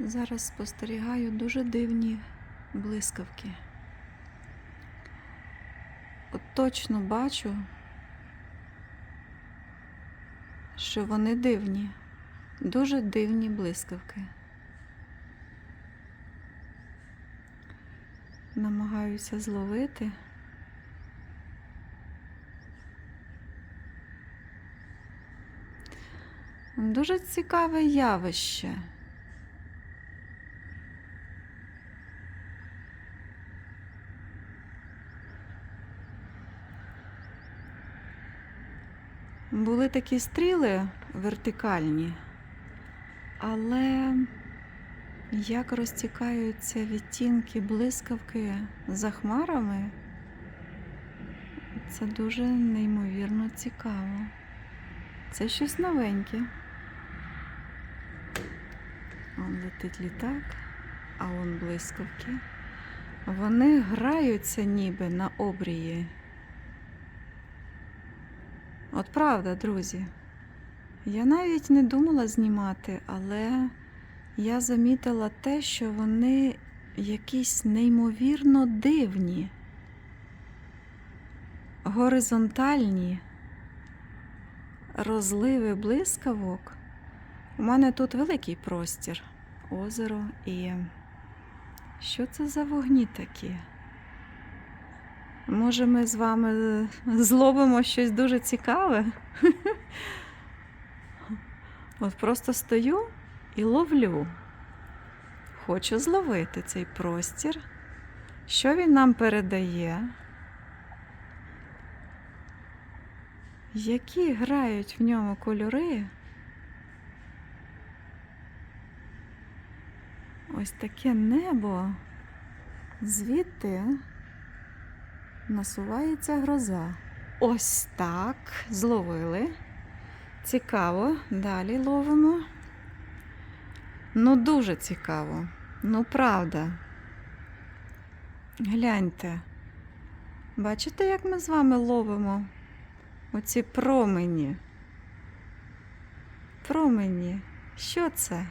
Зараз спостерігаю дуже дивні блискавки. От точно бачу, що вони дивні, дуже дивні блискавки. Намагаюся зловити. Дуже цікаве явище. Були такі стріли вертикальні, але як розтікаються відтінки блискавки за хмарами, це дуже неймовірно цікаво. Це щось новеньке. Он летить літак, а он блискавки. Вони граються ніби на обрії. От правда, друзі. Я навіть не думала знімати, але я замітила те, що вони якісь неймовірно дивні, горизонтальні розливи блискавок. У мене тут великий простір, озеро і що це за вогні такі? Може, ми з вами зловимо щось дуже цікаве? От просто стою і ловлю. Хочу зловити цей простір. Що він нам передає? Які грають в ньому кольори? Ось таке небо. Звідти насувається гроза. Ось так. Зловили. Цікаво. Далі ловимо. Ну, дуже цікаво. Ну, правда. Гляньте. Бачите, як ми з вами ловимо оці промені? Промені. Що це?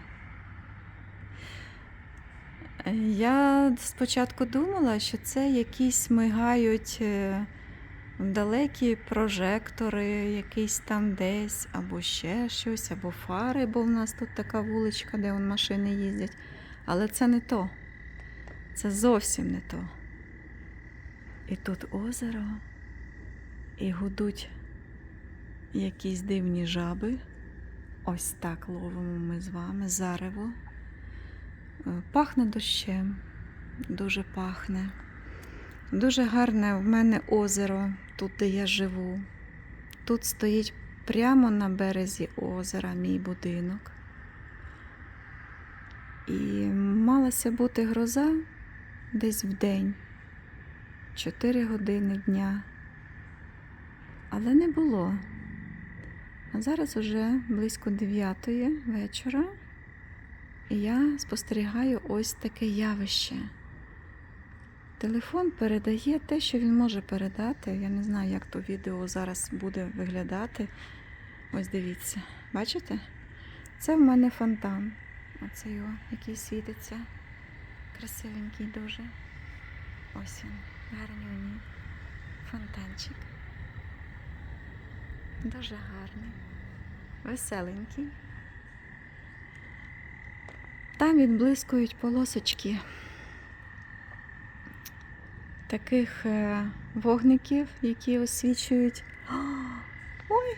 Я спочатку думала, що це якісь мигають е, далекі прожектори, якісь там десь, або ще щось, або фари, бо в нас тут така вуличка, де вон машини їздять. Але це не то. Це зовсім не то. І тут озеро, і гудуть якісь дивні жаби. Ось так ловимо ми з вами зарево. Е, Пахне дощем, дуже пахне. Дуже гарне в мене озеро, тут, де я живу. Тут стоїть прямо на березі озера мій будинок. І малася бути гроза десь в день, 4 години дня. Але не було. А зараз уже близько 9 вечора. І я спостерігаю ось таке явище. Телефон передає те, що він може передати. Я не знаю, як то відео зараз буде виглядати. Ось дивіться, бачите? Це в мене фонтан. Оце його, який світиться. Красивенький дуже. Ось він, гарнюній. Фонтанчик. Дуже гарний. Веселенький. Там відблискують полосочки таких е, вогників, які освічують. Ой!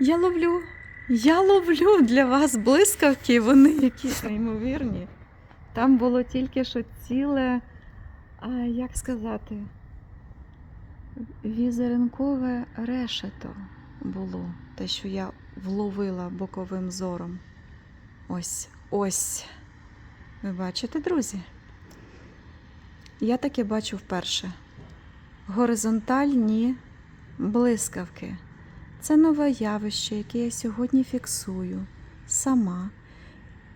Я ловлю! Я ловлю для вас блискавки, вони якісь неймовірні. Там було тільки що ціле, а, як сказати, візеринкове решето було, те, що я вловила боковим зором. Ось, ось. Ви бачите, друзі? Я таке бачу вперше. Горизонтальні блискавки. Це нове явище, яке я сьогодні фіксую сама.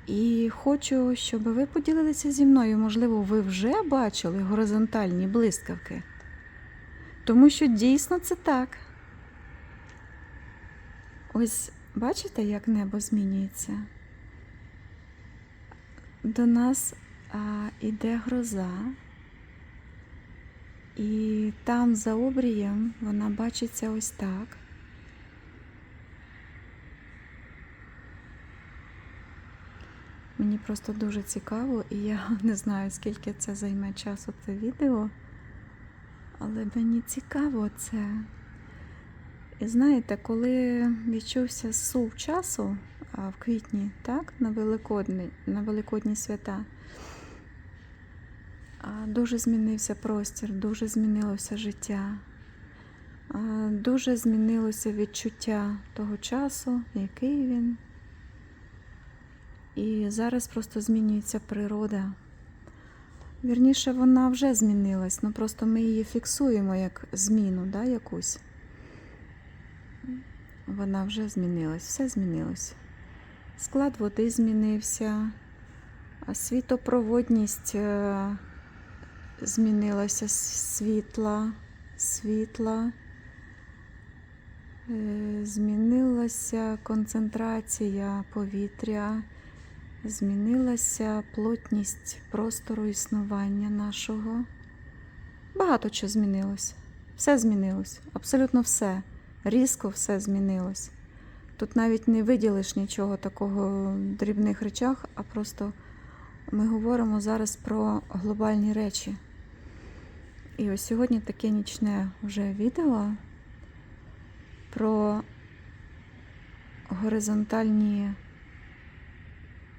І хочу, щоб ви поділилися зі мною. Можливо, ви вже бачили горизонтальні блискавки. Тому що дійсно це так. Ось бачите, як небо змінюється? До нас а, іде гроза, і там за обрієм вона бачиться ось так. Мені просто дуже цікаво, і я не знаю, скільки це займе часу це відео, але мені цікаво це. І знаєте, коли відчувся сув часу в квітні, так, на Великодні, на Великодні свята, дуже змінився простір, дуже змінилося життя, дуже змінилося відчуття того часу, який він. І зараз просто змінюється природа. Вірніше, вона вже змінилась, ну просто ми її фіксуємо як зміну, да, якусь. Вона вже змінилась, все змінилось. Склад води змінився, світопроводність е, змінилася світла, світла. Е, Змінилася концентрація повітря, змінилася плотність простору існування нашого. Багато чого змінилось. Все змінилось, абсолютно все. Різко все змінилось. Тут навіть не виділиш нічого такого в дрібних речах, а просто ми говоримо зараз про глобальні речі. І ось сьогодні таке нічне вже відео про горизонтальні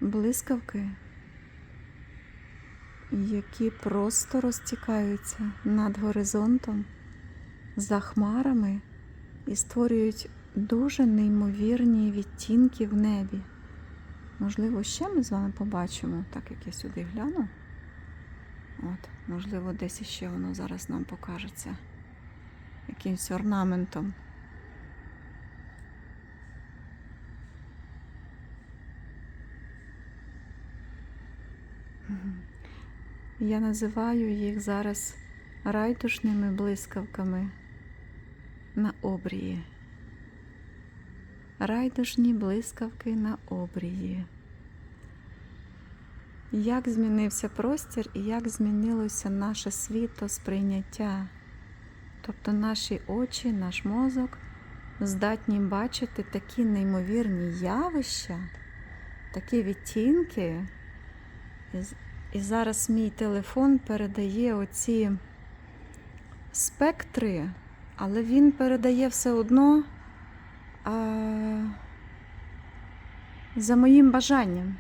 блискавки, які просто розтікаються над горизонтом, за хмарами і створюють дуже неймовірні відтінки в небі. Можливо, ще ми з вами побачимо, так як я сюди гляну. От, можливо, десь іще воно зараз нам покажеться якимось орнаментом. Я називаю їх зараз райдушними блискавками на обрії. Райдушні блискавки на обрії. Як змінився простір і як змінилося наше світосприйняття. Тобто наші очі, наш мозок здатні бачити такі неймовірні явища, такі відтінки. І зараз мій телефон передає оці спектри, але він передає все одно а, за моїм бажанням.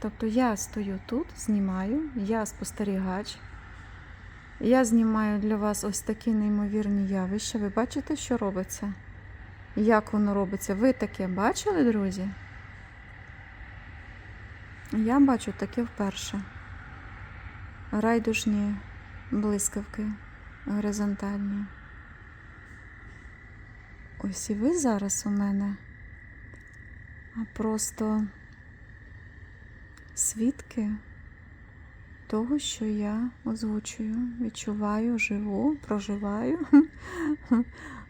Тобто я стою тут, знімаю, я спостерігач. Я знімаю для вас ось такі неймовірні явища. Ви бачите, що робиться? Як воно робиться? Ви таке бачили, друзі? Я бачу таке вперше. Райдужні блискавки горизонтальні. Ось і ви зараз у мене а просто свідки того, що я озвучую, відчуваю, живу, проживаю.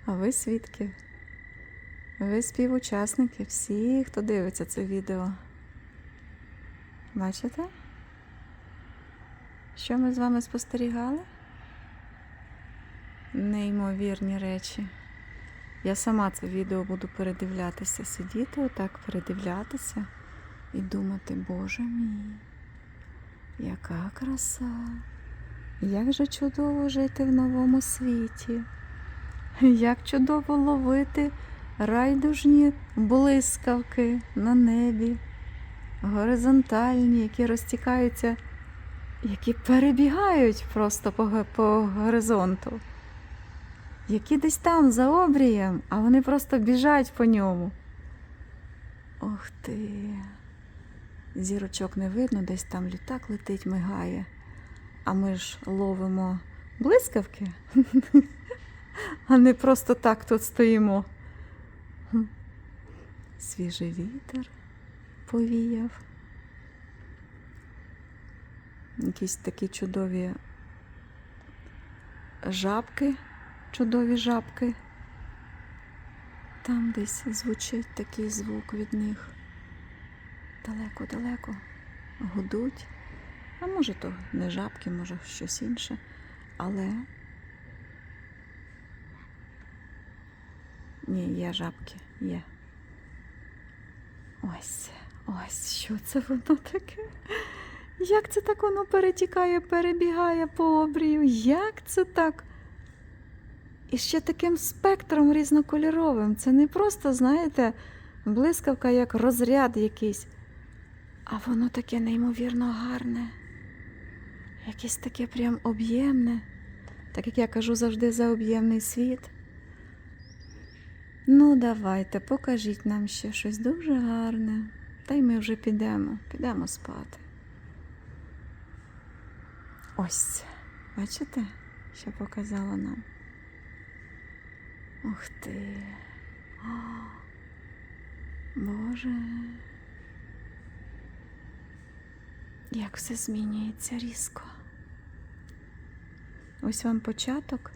А ви свідки. Ви співучасники, всі, хто дивиться це відео. Бачите? Що ми з вами спостерігали? Неймовірні речі. Я сама це відео буду передивлятися, сидіти отак, передивлятися і думати, Боже мій, яка краса! Як же чудово жити в новому світі! Як чудово ловити райдужні блискавки на небі, горизонтальні, які розтікаються, які перебігають просто по, по горизонту, які десь там за обрієм, а вони просто біжать по ньому. Ох ти. Зірочок не видно, десь там літак летить, мигає. А ми ж ловимо блискавки, а не просто так тут стоїмо. Свіжий вітер повіяв. Якісь такі чудові жабки, чудові жабки. Там десь звучить такий звук від них. Далеко-далеко. гудуть. А може, то не жабки, може щось інше. Але. Ні, є жабки, є. Ось, ось, що це воно таке? Як це так воно перетікає, перебігає по обрію? Як це так? І ще таким спектром різнокольоровим. Це не просто, знаєте, блискавка як розряд якийсь, а воно таке неймовірно гарне. Якесь таке прям об'ємне. Так як я кажу завжди за об'ємний світ. Ну, давайте, покажіть нам ще щось дуже гарне. Та й ми вже підемо, підемо спати. Ось, бачите, що показала нам? Ух ти. О, Боже. Як все змінюється різко. Ось вам початок.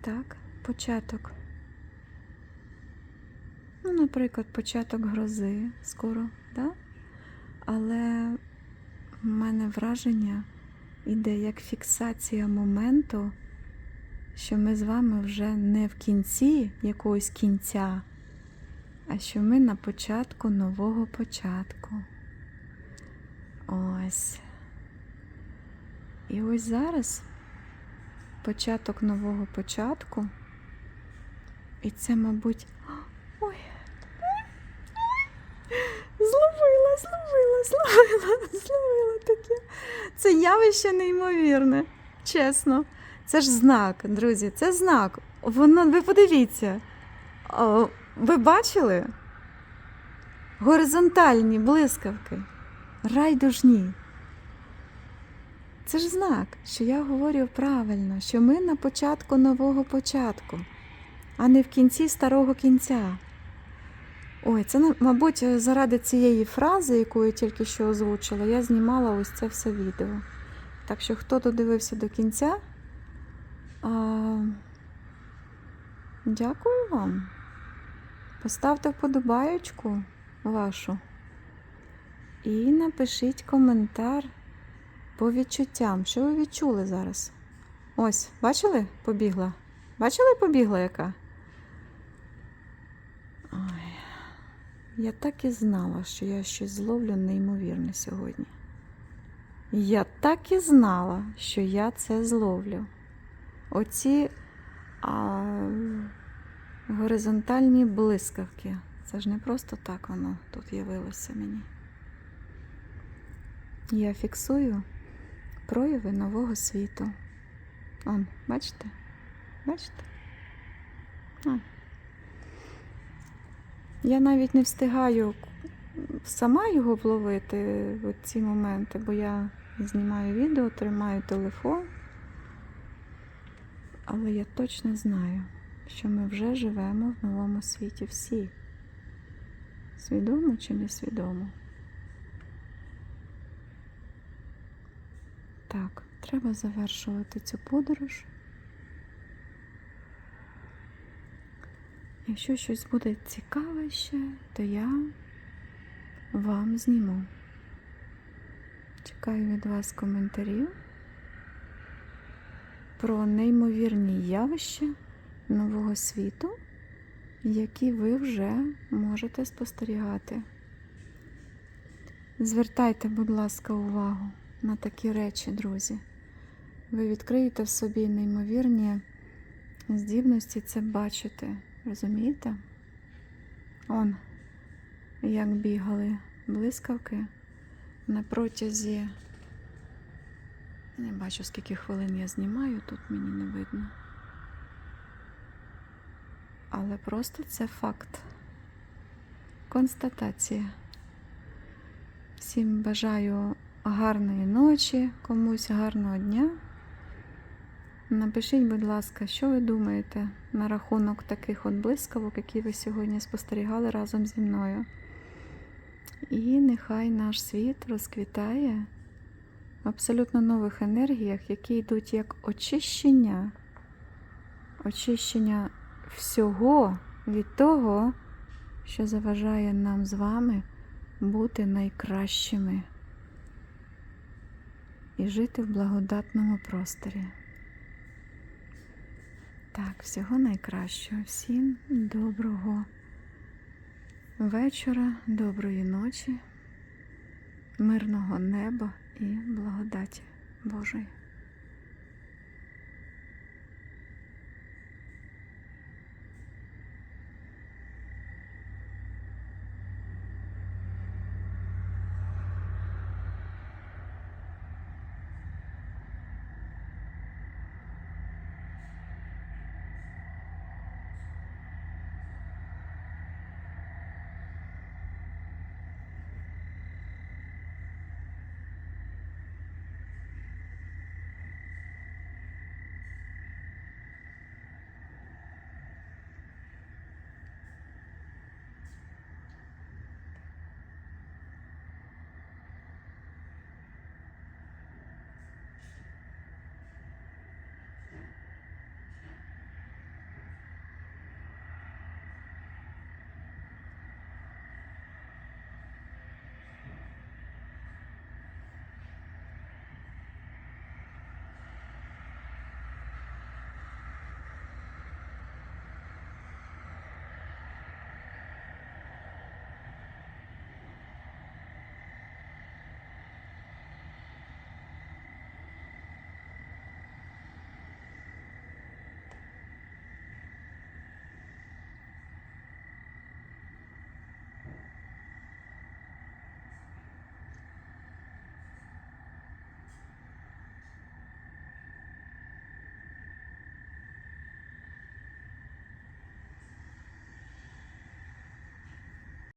Так, початок. Ну, наприклад, початок грози скоро, да? але в мене враження іде як фіксація моменту, що ми з вами вже не в кінці якогось кінця, а що ми на початку нового початку. Ось. І ось зараз початок нового початку. І це, мабуть. Ой. Зловила, зловила, зловила, зловила таке. Це явище неймовірне, чесно. Це ж знак, друзі, це знак. Воно, ви подивіться. О, ви бачили? Горизонтальні блискавки, райдужні. Це ж знак, що я говорю правильно, що ми на початку нового початку, а не в кінці старого кінця. Ой, це, мабуть, заради цієї фрази, яку я тільки що озвучила, я знімала ось це все відео. Так що, хто додивився до кінця, а... дякую вам. Поставте вподобаєчку вашу і напишіть коментар по відчуттям. Що ви відчули зараз? Ось, бачили? Побігла. Бачили, побігла яка? Ой, я так і знала, що я щось зловлю неймовірне сьогодні. Я так і знала, що я це зловлю. Оці а, горизонтальні блискавки. Це ж не просто так воно тут явилося мені. Я фіксую прояви нового світу. Он, бачите? Бачите? А. Я навіть не встигаю сама його вловити в ці моменти, бо я знімаю відео, тримаю телефон. Але я точно знаю, що ми вже живемо в новому світі всі. Свідомо чи несвідомо? Так, треба завершувати цю подорож. Якщо щось буде цікаве ще, то я вам зніму. Чекаю від вас коментарів про неймовірні явища нового світу, які ви вже можете спостерігати. Звертайте, будь ласка, увагу на такі речі, друзі. Ви відкриєте в собі неймовірні здібності це бачити. Розумієте? Он, як бігали блискавки на протязі. Не бачу, скільки хвилин я знімаю, тут мені не видно. Але просто це факт. Констатація. Всім бажаю гарної ночі, комусь гарного дня. Напишіть, будь ласка, що ви думаєте на рахунок таких от блискавок, які ви сьогодні спостерігали разом зі мною. І нехай наш світ розквітає абсолютно нових енергіях, які йдуть як очищення, очищення всього від того, що заважає нам з вами бути найкращими і жити в благодатному просторі. Так, всього найкращого. Всім доброго вечора, доброї ночі, мирного неба і благодаті Божої.